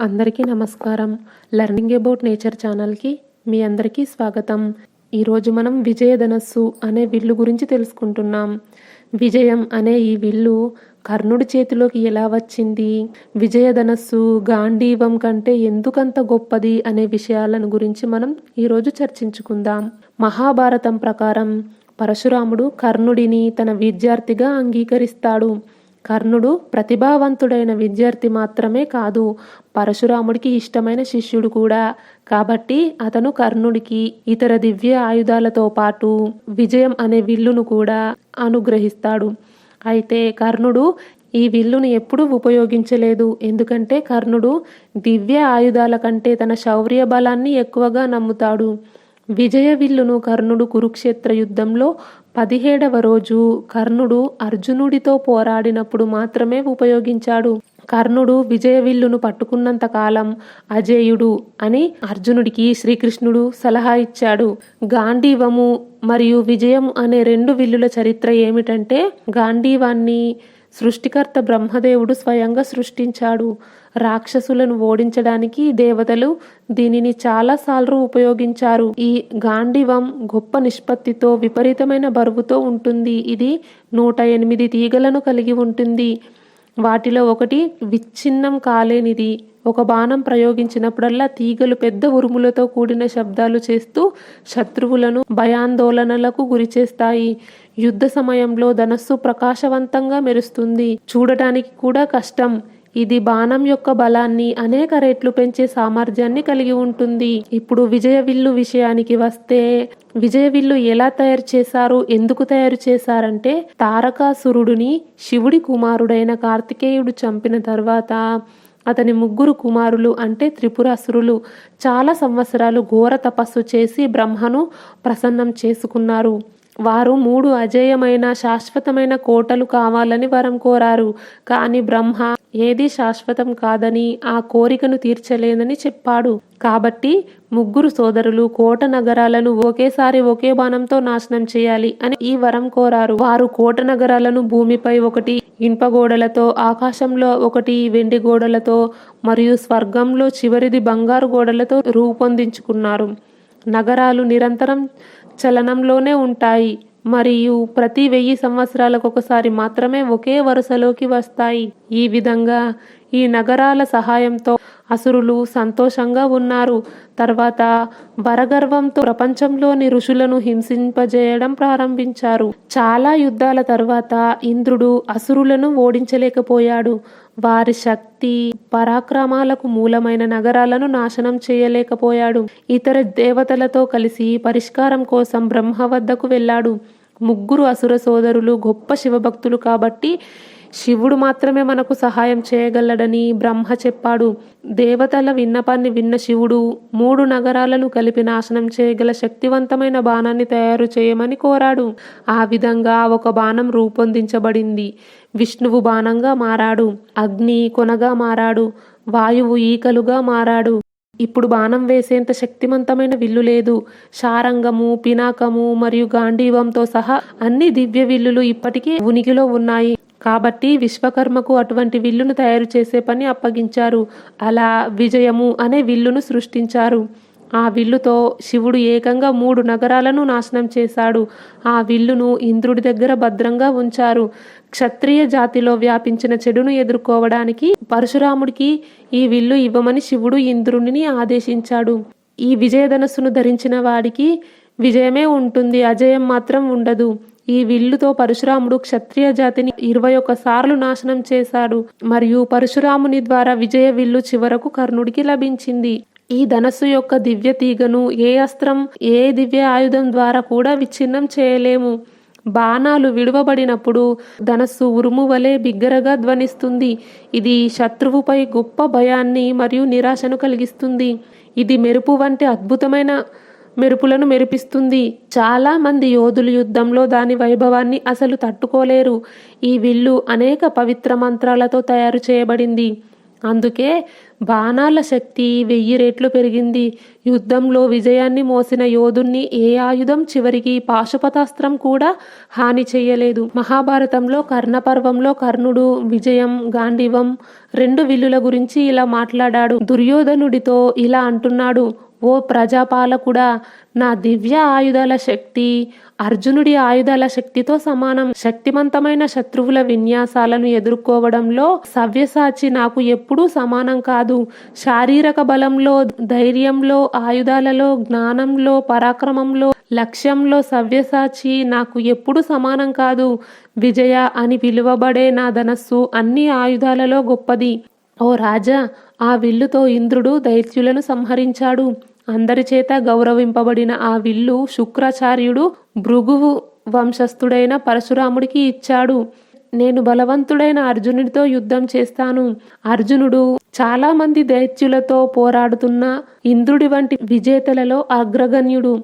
అందరికీ నమస్కారం. Learning about nature ఛానల్కి మీ అందరికీ స్వాగతం. ఈరోజు మనం విజయధనస్సు అనే విల్లు గురించి తెలుసుకుంటున్నాం. విజయం అనే ఈ విల్లు కర్ణుడి చేతిలోకి ఎలా వచ్చింది? విజయధనస్సు గాంధీవం కంటే ఎందుకంత గొప్పది అనే విషయాలను గురించి మనం ఈరోజు చర్చించుకుందాం. మహాభారతం ప్రకారం పరశురాముడు కర్ణుడిని తన విద్యార్థిగా అంగీకరిస్తాడు. కర్ణుడు ప్రతిభావంతుడైన విద్యార్థి మాత్రమే కాదు పరశురాముడికి ఇష్టమైన శిష్యుడు కూడా. కాబట్టి అతను కర్ణుడికి ఇతర దివ్య ఆయుధాలతో పాటు విజయం అనే విల్లును కూడా అనుగ్రహిస్తాడు. అయితే కర్ణుడు ఈ విల్లును ఎప్పుడూ ఉపయోగించలేదు. ఎందుకంటే కర్ణుడు దివ్య ఆయుధాల కంటే తన శౌర్య బలాన్ని ఎక్కువగా నమ్ముతాడు. విజయ విల్లును కర్ణుడు కురుక్షేత్ర యుద్ధంలో పదిహేడవ రోజు కర్ణుడు అర్జునుడితో పోరాడినప్పుడు మాత్రమే ఉపయోగించాడు. కర్ణుడు విజయ విల్లును పట్టుకున్నంత కాలం అజేయుడు అని అర్జునుడికి శ్రీకృష్ణుడు సలహా ఇచ్చాడు. గాంధీవము మరియు విజయం అనే రెండు విల్లుల చరిత్ర ఏమిటంటే గాంధీవాన్ని సృష్టికర్త బ్రహ్మదేవుడు స్వయంగా సృష్టించాడు. రాక్షసులను ఓడించడానికి దేవతలు దీనిని చాలాసార్లు ఉపయోగించారు. ఈ గాంధీవం గొప్ప నిష్పత్తితో విపరీతమైన బరువుతో ఉంటుంది. ఇది నూట ఎనిమిది తీగలను కలిగి ఉంటుంది. వాటిలో ఒకటి విచ్ఛిన్నం కాలేనిది. ఒక బాణం ప్రయోగించినప్పుడల్లా తీగలు పెద్ద ఉరుములతో కూడిన శబ్దాలు చేస్తూ శత్రువులను భయాందోళనలకు గురిచేస్తాయి యుద్ధ సమయంలో ధనస్సు ప్రకాశవంతంగా మెరుస్తుంది. చూడటానికి కూడా కష్టం. ఇది బాణం యొక్క బలాన్ని అనేక రెట్లు పెంచే సామర్థ్యాన్ని కలిగి ఉంటుంది. ఇప్పుడు విజయ విల్లు విషయానికి వస్తే విజయ విల్లు ఎలా తయారు చేశారు ఎందుకు తయారు చేశారంటే తారకాసురుడిని శివుడి కుమారుడైన కార్తికేయుడు చంపిన తర్వాత అతని ముగ్గురు కుమారులు అంటే త్రిపురాసురులు చాలా సంవత్సరాలు ఘోర తపస్సు చేసి బ్రహ్మను ప్రసన్నం చేసుకున్నారు. వారు మూడు అజేయమైన శాశ్వతమైన కోటలు కావాలని వరం కోరారు. కానీ బ్రహ్మ ఏది శాశ్వతం కాదని ఆ కోరికను తీర్చలేదని చెప్పాడు. కాబట్టి ముగ్గురు సోదరులు కోట నగరాలను ఒకేసారి ఒకే బాణంతో నాశనం చేయాలి అని ఈ వరం కోరారు. వారు కోట నగరాలను భూమిపై ఒకటి ఇనుప గోడలతో ఆకాశంలో ఒకటి వెండి గోడలతో మరియు స్వర్గంలో చివరిది బంగారు గోడలతో రూపొందించుకున్నారు. నగరాలు నిరంతరం చలనంలోనే ఉంటాయి. మరియు ప్రతి వెయ్యి సంవత్సరాలకు ఒకసారి మాత్రమే ఒకే వరుసలోకి వస్తాయి. ఈ విధంగా ఈ నగరాల సహాయంతో అసురులు సంతోషంగా ఉన్నారు. తర్వాత వరగర్వంతో ప్రపంచంలోని ఋషులను హింసింపజేయడం ప్రారంభించారు. చాలా యుద్ధాల తర్వాత ఇంద్రుడు అసురులను ఓడించలేకపోయాడు. వారి శక్తి పరాక్రమాలకు మూలమైన నగరాలను నాశనం చేయలేకపోయాడు. ఇతర దేవతలతో కలిసి పరిష్కారం కోసం బ్రహ్మ వద్దకు వెళ్ళాడు. ముగ్గురు అసుర సోదరులు గొప్ప శివభక్తులు కాబట్టి శివుడు మాత్రమే మనకు సహాయం చేయగలడని బ్రహ్మ చెప్పాడు. దేవతల విన్నపాన్ని విన్న శివుడు మూడు నగరాలను కలిపి నాశనం చేయగల శక్తివంతమైన బాణాన్ని తయారు చేయమని కోరాడు. ఆ విధంగా ఒక బాణం రూపొందించబడింది. విష్ణువు బాణంగా మారాడు. అగ్ని కొనగా మారాడు. వాయువు ఈకలుగా మారాడు. ఇప్పుడు బాణం వేసేంత శక్తివంతమైన విల్లు లేదు. శారంగము పినాకము మరియు గాంధీవంతో సహా అన్ని దివ్య విల్లులు ఇప్పటికీ ఉనికిలో ఉన్నాయి. కాబట్టి విశ్వకర్మకు అటువంటి విల్లును తయారు చేసే పని అప్పగించారు. అలా విజయము అనే విల్లును సృష్టించారు. ఆ విల్లుతో శివుడు ఏకంగా మూడు నగరాలను నాశనం చేశాడు. ఆ విల్లును ఇంద్రుడి దగ్గర భద్రంగా ఉంచారు. క్షత్రియ జాతిలో వ్యాపించిన చెడును ఎదుర్కోవడానికి పరశురాముడికి ఈ విల్లు ఇవ్వమని శివుడు ఇంద్రుడిని ఆదేశించాడు. ఈ విజయధనస్సును ధరించిన వాడికి విజయమే ఉంటుంది. అజయం మాత్రం ఉండదు. ఈ విల్లుతో పరశురాముడు క్షత్రియ జాతిని ఇరవై సార్లు నాశనం చేశాడు. మరియు పరశురాముని ద్వారా విజయ విల్లు చివరకు కర్ణుడికి లభించింది. ఈ ధనస్సు యొక్క దివ్య తీగను ఏ అస్త్రం ఏ దివ్య ఆయుధం ద్వారా కూడా విచ్ఛిన్నం చేయలేము. బాణాలు విడువబడినప్పుడు ధనస్సు ఉరుము వలె బిగ్గరగా ధ్వనిస్తుంది. ఇది శత్రువుపై గొప్ప భయాన్ని మరియు నిరాశను కలిగిస్తుంది. ఇది మెరుపు వంటి అద్భుతమైన మెరుపులను మెరిపిస్తుంది. చాలా మంది యోధులు యుద్ధంలో దాని వైభవాన్ని అసలు తట్టుకోలేరు. ఈ విల్లు అనేక పవిత్ర మంత్రాలతో తయారు చేయబడింది. అందుకే బాణాల శక్తి వెయ్యి రెట్లు పెరిగింది. యుద్ధంలో విజయాన్ని మోసిన యోధుణ్ణి ఏ ఆయుధం చివరికి పాశుపతాస్త్రం కూడా హాని చేయలేదు. మహాభారతంలో కర్ణపర్వంలో కర్ణుడు విజయం గాంధీవం రెండు విల్లుల గురించి ఇలా మాట్లాడాడు. దుర్యోధనుడితో ఇలా అంటున్నాడు. ఓ ప్రజాపాలకుడా నా దివ్య ఆయుధాల శక్తి అర్జునుడి ఆయుధాల శక్తితో సమానం. శక్తివంతమైన శత్రువుల విన్యాసాలను ఎదుర్కోవడంలో సవ్యసాచి నాకు ఎప్పుడూ సమానం కాదు. శారీరక బలంలో ధైర్యంలో ఆయుధాలలో జ్ఞానంలో పరాక్రమంలో లక్ష్యంలో సవ్యసాచి నాకు ఎప్పుడు సమానం కాదు. విజయ అని పిలువబడే నా ధనస్సు అన్ని ఆయుధాలలో గొప్పది. ఓ రాజా ఆ విల్లుతో ఇంద్రుడు దైత్యులను సంహరించాడు. అందరి చేత గౌరవింపబడిన ఆ విల్లు శుక్రాచార్యుడు భృగువు వంశస్థుడైన పరశురాముడికి ఇచ్చాడు. నేను బలవంతుడైన అర్జునుడితో యుద్ధం చేస్తాను. అర్జునుడు చాలా మంది దైత్యులతో పోరాడుతున్న ఇంద్రుడి వంటి విజేతలలో అగ్రగణ్యుడు.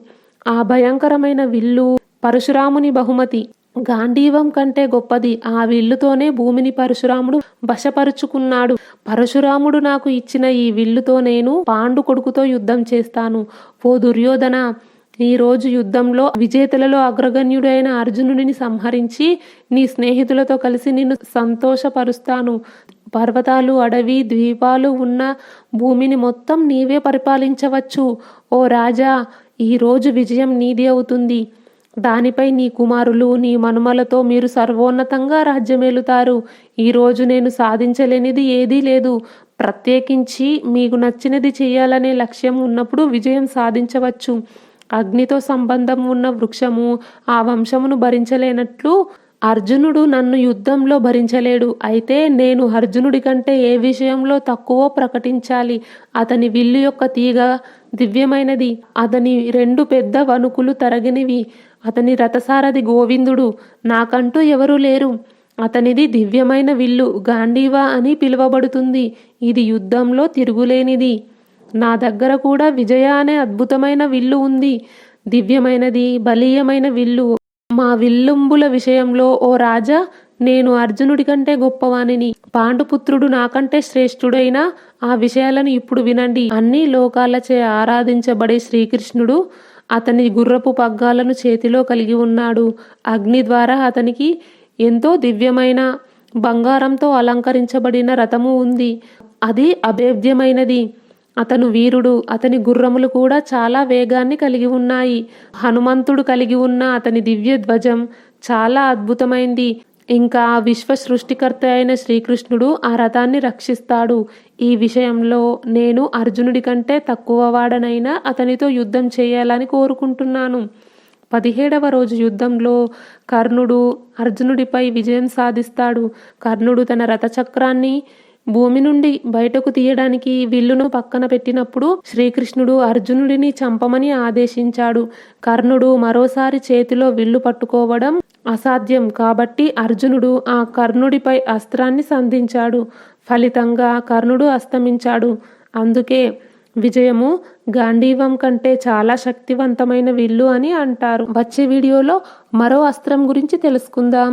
ఆ భయంకరమైన విల్లు పరశురాముని బహుమతి. గాంధీవం కంటే గొప్పది. ఆ విల్లుతోనే భూమిని పరశురాముడు వశపరుచుకున్నాడు. పరశురాముడు నాకు ఇచ్చిన ఈ విల్లుతో నేను పాండు కొడుకుతో యుద్ధం చేస్తాను. ఓ దుర్యోధన ఈరోజు యుద్ధంలో విజేతలలో అగ్రగణ్యుడైన అర్జునుడిని సంహరించి నీ స్నేహితులతో కలిసి నిన్ను సంతోషపరుస్తాను. పర్వతాలు అడవి ద్వీపాలు ఉన్న భూమిని మొత్తం నీవే పరిపాలించవచ్చు. ఓ రాజా ఈరోజు విజయం నీది అవుతుంది. దానిపై నీ కుమారులు నీ మనుమలతో మీరు సర్వోన్నతంగా రాజ్యమేలుతారు. ఈరోజు నేను సాధించలేనిది ఏదీ లేదు. ప్రత్యేకించి మీకు నచ్చినది చేయాలనే లక్ష్యం ఉన్నప్పుడు విజయం సాధించవచ్చు. అగ్నితో సంబంధం ఉన్న వృక్షము ఆ వంశమును భరించలేనట్లు అర్జునుడు నన్ను యుద్ధంలో భరించలేడు. అయితే నేను అర్జునుడి కంటే ఏ విషయంలో తక్కువ ప్రకటించాలి. అతని విల్లు యొక్క తీగ దివ్యమైనది. అతని రెండు పెద్ద వణుకులు తరగనివి. అతని రథసారథి గోవిందుడు నాకంటూ ఎవరూ లేరు. అతనిది దివ్యమైన విల్లు గాంధీవా అని పిలువబడుతుంది. ఇది యుద్ధంలో తిరుగులేనిది. నా దగ్గర కూడా విజయ అనే అద్భుతమైన విల్లు ఉంది. దివ్యమైనది బలీయమైన విల్లు. మా విల్లుంబుల విషయంలో ఓ రాజా నేను అర్జునుడి కంటే గొప్పవానిని పాండుపుత్రుడు నాకంటే శ్రేష్ఠుడైన ఆ విషయాలను ఇప్పుడు వినండి. అన్ని లోకాలచే ఆరాధించబడే శ్రీకృష్ణుడు అతని గుర్రపు పగ్గాలను చేతిలో కలిగి ఉన్నాడు. అగ్ని ద్వారా అతనికి ఎంతో దివ్యమైన బంగారంతో అలంకరించబడిన రథము ఉంది. అది అభేద్యమైనది. అతను వీరుడు. అతని గుర్రములు కూడా చాలా వేగాన్ని కలిగి ఉన్నాయి. హనుమంతుడు కలిగి ఉన్న అతని దివ్య ధ్వజం చాలా అద్భుతమైంది. ఇంకా విశ్వ సృష్టికర్త అయిన శ్రీకృష్ణుడు ఆ రథాన్ని రక్షిస్తాడు. ఈ విషయంలో నేను అర్జునుడి కంటే తక్కువ వాడనైనా అతనితో యుద్ధం చేయాలని కోరుకుంటున్నాను. పదిహేడవ రోజు యుద్ధంలో కర్ణుడు అర్జునుడిపై విజయం సాధిస్తాడు. కర్ణుడు తన రథచక్రాన్ని భూమి నుండి బయటకు తీయడానికి విల్లును పక్కన పెట్టినప్పుడు శ్రీకృష్ణుడు అర్జునుడిని చంపమని ఆదేశించాడు. కర్ణుడు మరోసారి చేతిలో విల్లు పట్టుకోవడం అసాధ్యం కాబట్టి అర్జునుడు ఆ కర్ణుడిపై అస్త్రాన్ని సంధించాడు. ఫలితంగా కర్ణుడు అస్తమించాడు. అందుకే విజయము గాంధీవం కంటే చాలా శక్తివంతమైన విల్లు అని అంటారు. వచ్చే వీడియోలో మరో అస్త్రం గురించి తెలుసుకుందాం.